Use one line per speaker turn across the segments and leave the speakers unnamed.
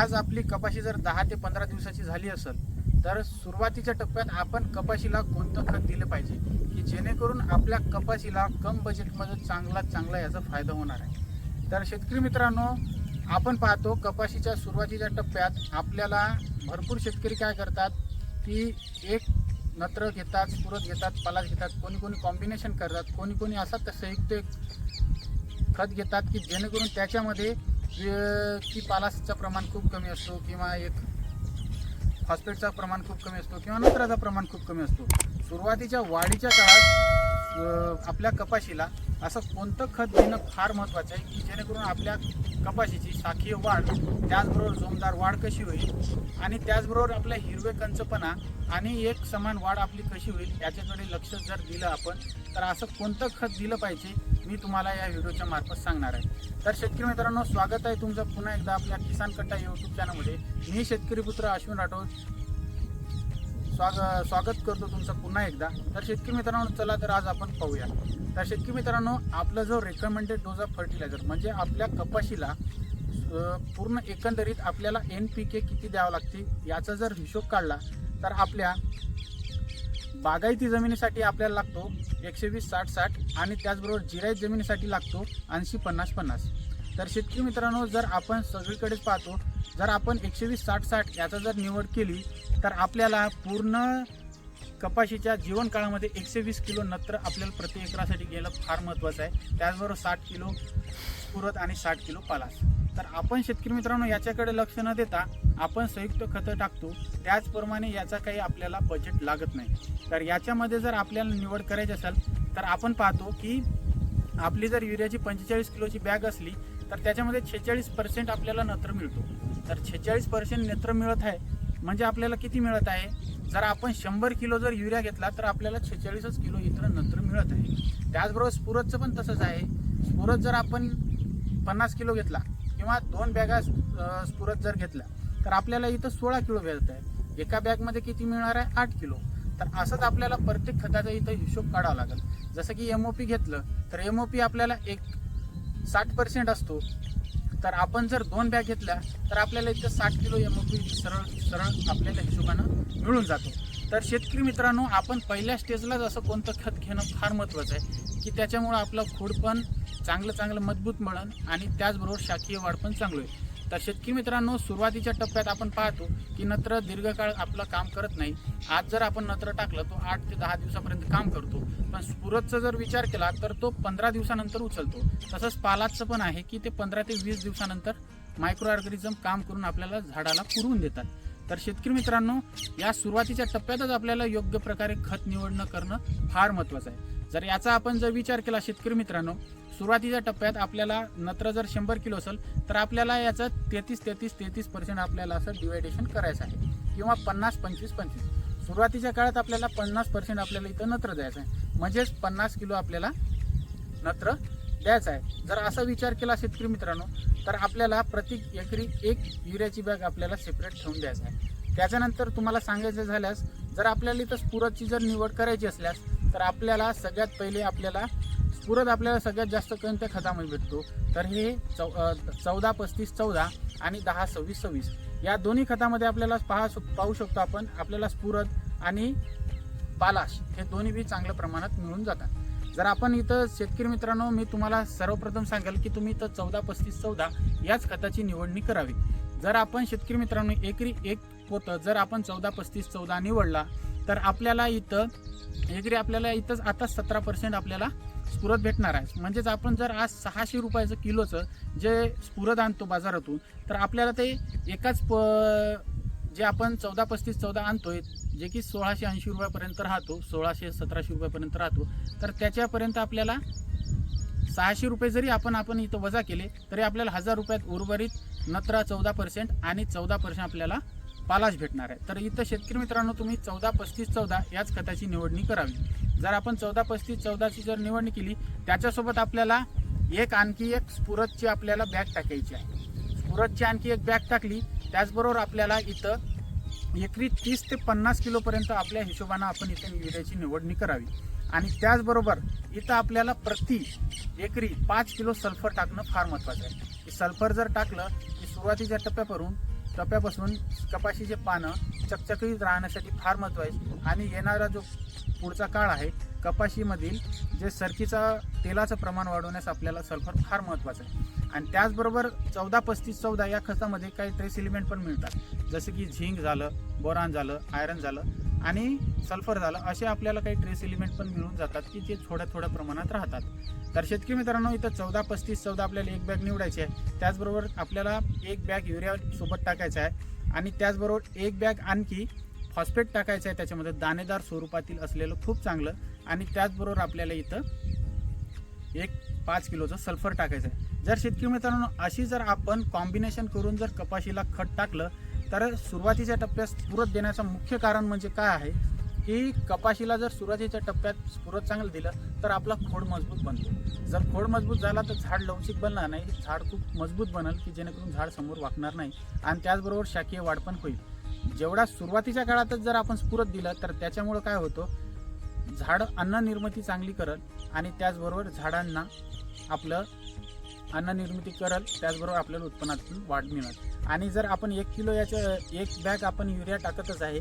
आज आपली कपाशी जर दहा ते पंधरा दिवसाची झाली असेल तर सुरुवातीच्या टप्प्यात आपण कपाशीला कोणतं खत दिलं पाहिजे? की जेणेकरून आपल्या कपाशीला कम बजेटमध्ये चांगला चांगला याचा फायदा होणार आहे. तर शेतकरी मित्रांनो आपण पाहतो कपाशीच्या सुरुवातीच्या टप्प्यात आपल्याला भरपूर शेतकरी काय करतात? की एक नत्र घेतात स्फुरत घेतात पलाश घेतात कोणी कोणी कॉम्बिनेशन करतात कोणी कोणी असा संयुक्त एक खत घेतात की जेणेकरून त्याच्यामध्ये की पालासचं प्रमाण खूप कमी असतो किंवा एक फॉस्फेटचं प्रमाण खूप कमी असतो किंवा नत्राचं प्रमाण खूप कमी असतो. सुरुवातीच्या वाढीच्या काळात आपल्या कपाशीला असं कोणतं खत देणं फार महत्त्वाचं आहे की जेणेकरून आपल्या कपाशीची शाखीय वाढ त्याचबरोबर जोमदार वाढ कशी होईल आणि त्याचबरोबर आपल्या हिरवे कंचपणा आणि एक समान वाढ आपली कशी होईल याच्याकडे लक्ष जर दिलं आपण तर असं कोणतं खत दिलं पाहिजे मी तुम्हाला या व्हिडिओच्या मार्फत सांगणार आहे. तर शेतकरी मित्रांनो स्वागत आहे तुमचं पुन्हा एकदा आपल्या किसान कट्टा यूट्यूब चॅनलमध्ये मी शेतकरी पुत्र अश्विन राठोड. स्वाग स्वागत करतो तुमचं पुन्हा एकदा. तर शेतकरी मित्रांनो चला तर आज आपण पाहूया. तर शेतकरी मित्रांनो आपला जो रेकमेंडेड डोज ऑफ फर्टिलायझर म्हणजे आपल्या कपाशीला पूर्ण एकंदरीत आपल्याला एन पी के किती द्यावं लागते याचा जर हिशोब काढला तर आपल्या बागायती जमिनीसाठी आपल्याला लागतो एकशे वीस साठ साठ आणि त्याचबरोबर जिरायत जमिनीसाठी लागतो ऐंशी पन्नास पन्नास. तर शेतकरी मित्रांनो जर आपण सगळीकडेच पाहतो जर आपण एकशे वीस साठ साठ याचा जर निवड केली तर आपल्याला पूर्ण कपाशीच्या जीवनकाळामध्ये एकशे वीस किलो नत्र आपल्याला प्रति एकरासाठी गेलं फार महत्त्वाचं आहे. त्याचबरोबर साठ किलो स्फुरत आणि साठ किलो पालास. तर आपण शेतकरी मित्रांनो याच्याकडे लक्ष न देता आपण संयुक्त खतं टाकतो. त्याचप्रमाणे याचा काही आपल्याला बजेट लागत नाही. तर याच्यामध्ये जर आपल्याला निवड करायची असेल तर आपण पाहतो की आपली जर युरियाची पंचेचाळीस किलोची बॅग असली तर त्याच्यामध्ये छेचाळीस पर्सेंट आपल्याला नत्र मिळतो. तर छेचाळीस पर्सेंट नत्र मिळत आहे. म्हणजे आपल्याला किती मिळत आहे? जर आपण शंभर किलो जर युरिया घेतला तर आपल्याला छेचाळीसच किलो इथं नत्र मिळत आहे. त्याचबरोबर स्फुरतचं पण तसंच आहे. स्फुरत जर आपण पन्नास किलो घेतला किंवा दोन बॅगा स्फुरत जर घेतल्या तर आपल्याला इथं सोळा किलो मिळत आहे. एका बॅगमध्ये किती मिळणार आहे? आठ किलो. तर असंच आपल्याला प्रत्येक खताचा इथं हिशोब काढावा लागेल. जसं की एम ओ पी घेतलं तर एम ओ पी आपल्याला एक साठ पर्सेंट असतो. तर आपण जर दोन बॅग घेतल्या तर आपल्याला इथं साठ किलो एम ओ पी सरळ सरळ आपल्याला हिशोबानं मिळून जातो. तर शेतकरी मित्रांनो आपण पहिल्या स्टेजलाच असं कोणतं खत घेणं फार महत्त्वाचं आहे की त्याच्यामुळं आपलं खोड पण चांगलं चांगलं मजबूत मिळेल आणि त्याचबरोबर शाकीय वाढ पण चांगली होईल. तर शेतकरी मित्रांनो सुरुवातीच्या टप्प्यात आपण पाहतो की नत्र दीर्घकाळ आपलं काम करत नाही. आज जर आपण नत्र टाकलं तो आठ ते दहा दिवसापर्यंत काम करतो. पण स्फुरतचा जर विचार केला तर तो पंधरा दिवसानंतर उचलतो. तसंच पालाचं पण आहे की ते पंधरा ते वीस दिवसानंतर मायक्रो ऑर्गॅनिझम काम करून आपल्याला झाडाला पुरवून देतात. तर शेतकरी मित्रांनो या सुरुवातीच्या टप्प्यातच आपल्याला योग्य प्रकारे खत निवडणं करणं फार महत्त्वाचं आहे. जर याचा आपण जर विचार केला शेतकरी मित्रांनो सुरुवातीच्या टप्प्यात आपल्याला नत्र जर शंभर किलो असेल तर आपल्याला याचं तेहतीस तेहतीस तेहतीस पर्सेंट आपल्याला असं डिवायडेशन करायचं आहे. किंवा पन्नास पंचवीस पंचवीस. सुरुवातीच्या काळात आपल्याला पन्नास पर्सेंट आपल्याला इथं नत्र द्यायचं आहे. म्हणजेच पन्नास किलो आपल्याला नत्र द्यायचं आहे. जर असा विचार केला शेतकरी मित्रांनो तर आपल्याला प्रति एकरी एक युरियाची बॅग आपल्याला सेपरेट ठेवून द्यायचं आहे. त्याच्यानंतर तुम्हाला सांगायचं झाल्यास जर आपल्याला इथं स्फुरतची जर निवड करायची असल्यास तर आपल्याला सगळ्यात पहिले आपल्याला स्फुरद आपल्याला सगळ्यात जास्त कोणत्या खतामध्ये भेटतो? तर हे चौ चौदा पस्तीस चौदा आणि दहा सव्वीस सव्वीस. या दोन्ही खतामध्ये आपल्याला पाहा पाहू शकतो आपण आपल्याला स्फुरद आणि पालाश हे दोन्ही बी चांगल्या प्रमाणात मिळून जातात. जर आपण इथं शेतकरी मित्रांनो मी तुम्हाला सर्वप्रथम सांगेल की तुम्ही इथं चौदा पस्तीस चौदा याच खताची निवडणी करावी. जर आपण शेतकरी मित्रांनो एकरी एक पोतं जर आपण चौदा पस्तीस चौदा निवडला तर आपल्याला इथं एकरी आपल्याला इथंच आता सतरा पर्सेंट आपल्याला स्फुरत भेटणार आहे. म्हणजेच आपण जर आज सहाशे रुपयाचं किलोचं जे स्फुरत आणतो बाजारातून तर आपल्याला ते एकाच प जे आपण चौदा पस्तीस चौदा आणतोय जे की सोळाशे ऐंशी रुपयापर्यंत राहतो सोळाशे सतराशे रुपयापर्यंत राहतो तर त्याच्यापर्यंत आपल्याला सहाशे रुपये जरी आपण आपण इथं वजा केले तरी आपल्याला हजार रुपयात उर्वरित नत्रा चौदा पर्सेंट आणि चौदा पर्सेंट आपल्याला पालाश भेटणार आहे. तर इथं शेतकरी मित्रांनो तुम्ही चौदा पस्तीस चौदा याच खताची निवडणी करावी. जर आपण चौदा पस्तीस चौदाची जर निवडणी केली त्याच्यासोबत आपल्याला एक आणखी एक स्फुरतची आपल्याला बॅग टाकायची आहे. स्फुरतची आणखी एक बॅग टाकली त्याचबरोबर आपल्याला इथं एकरी तीस ते पन्नास किलोपर्यंत आपल्या हिशोबानं आपण इथं युरियाची निवडणी करावी. आणि त्याचबरोबर इथं आपल्याला प्रति एकरी पाच किलो सल्फर टाकणं फार महत्त्वाचं आहे. सल्फर जर टाकलं की सुरुवातीच्या टप्प्यावरून कप्यापासून कपाशीचे पानं चकचकीत राहण्यासाठी फार महत्त्व आहे. आणि येणारा जो पुढचा काळ आहे कपाशीमधील जे सरकीचा तेलाचं प्रमाण वाढवण्यास आपल्याला सल्फर फार महत्त्वाचं आहे. आणि त्याचबरोबर चौदा पस्तीस चौदा या खतामध्ये काही ट्रेस एलिमेंट पण मिळतात. जसे की झिंक झालं बोरान झालं आयरन झालं. आणि सल्फर झालं असे आपल्याला काही ट्रेस एलिमेंट पण मिळून जातात की जे थोड्या थोड्या प्रमाणात राहतात. तर शेतकरी मित्रांनो इथं चौदा पस्तीस चौदा आपल्याला एक बॅग निवडायची आहे. त्याचबरोबर आपल्याला एक बॅग युरियासोबत टाकायचा आहे. आणि त्याचबरोबर एक बॅग आणखी फॉस्फेट टाकायचं आहे. त्याच्यामध्ये दाणेदार स्वरूपातील असलेलं खूप चांगलं. आणि त्याचबरोबर आपल्याला इथं एक पाच किलोचं सल्फर टाकायचं आहे. जर शेतकरी मित्रांनो अशी जर आपण कॉम्बिनेशन करून जर कपाशीला खत टाकलं तर सुरुवातीच्या टप्प्यात स्फुरत देण्याचं मुख्य कारण म्हणजे काय आहे? की कपाशीला जर सुरुवातीच्या टप्प्यात स्फुरत चांगलं दिलं तर आपला खोड मजबूत बनतो. जर खोड मजबूत झाला तर झाड लवचिक बनणार नाही. झाड खूप मजबूत बनल की जेणेकरून झाड समोर वाकणार नाही. आणि त्याचबरोबर शाकीय वाढ पण होईल. जेवढा सुरुवातीच्या काळातच जर आपण स्फुरत दिलं तर त्याच्यामुळं काय होतं? झाड अन्न निर्मिती चांगली करत आणि त्याचबरोबर झाडांना आपलं अन्ननिर्मिती करल त्याचबरोबर आपल्याला उत्पन्नातून वाढ मिळेल. आणि जर आपण एक किलो याचं एक बॅग आपण युरिया टाकतच आहे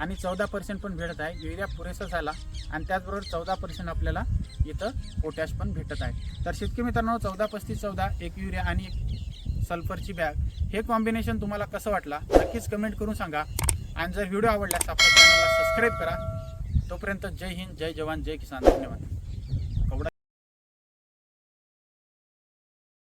आणि चौदा पर्सेंट पण भेटत आहे युरिया पुरेसा झाला आणि त्याचबरोबर चौदा पर्सेंट आपल्याला इथं पोटॅश पण भेटत आहे. तर शेतकरी मित्रांनो चौदा पस्तीस चौदा एक युरिया आणि एक सल्फरची बॅग हे कॉम्बिनेशन तुम्हाला कसं वाटला? नक्कीच कमेंट करून सांगा. आणि जर व्हिडिओ आवडल्यास आपल्या चॅनलला सबस्क्राईब करा. तोपर्यंत जय हिंद जय जवान जय किसान. धन्यवाद.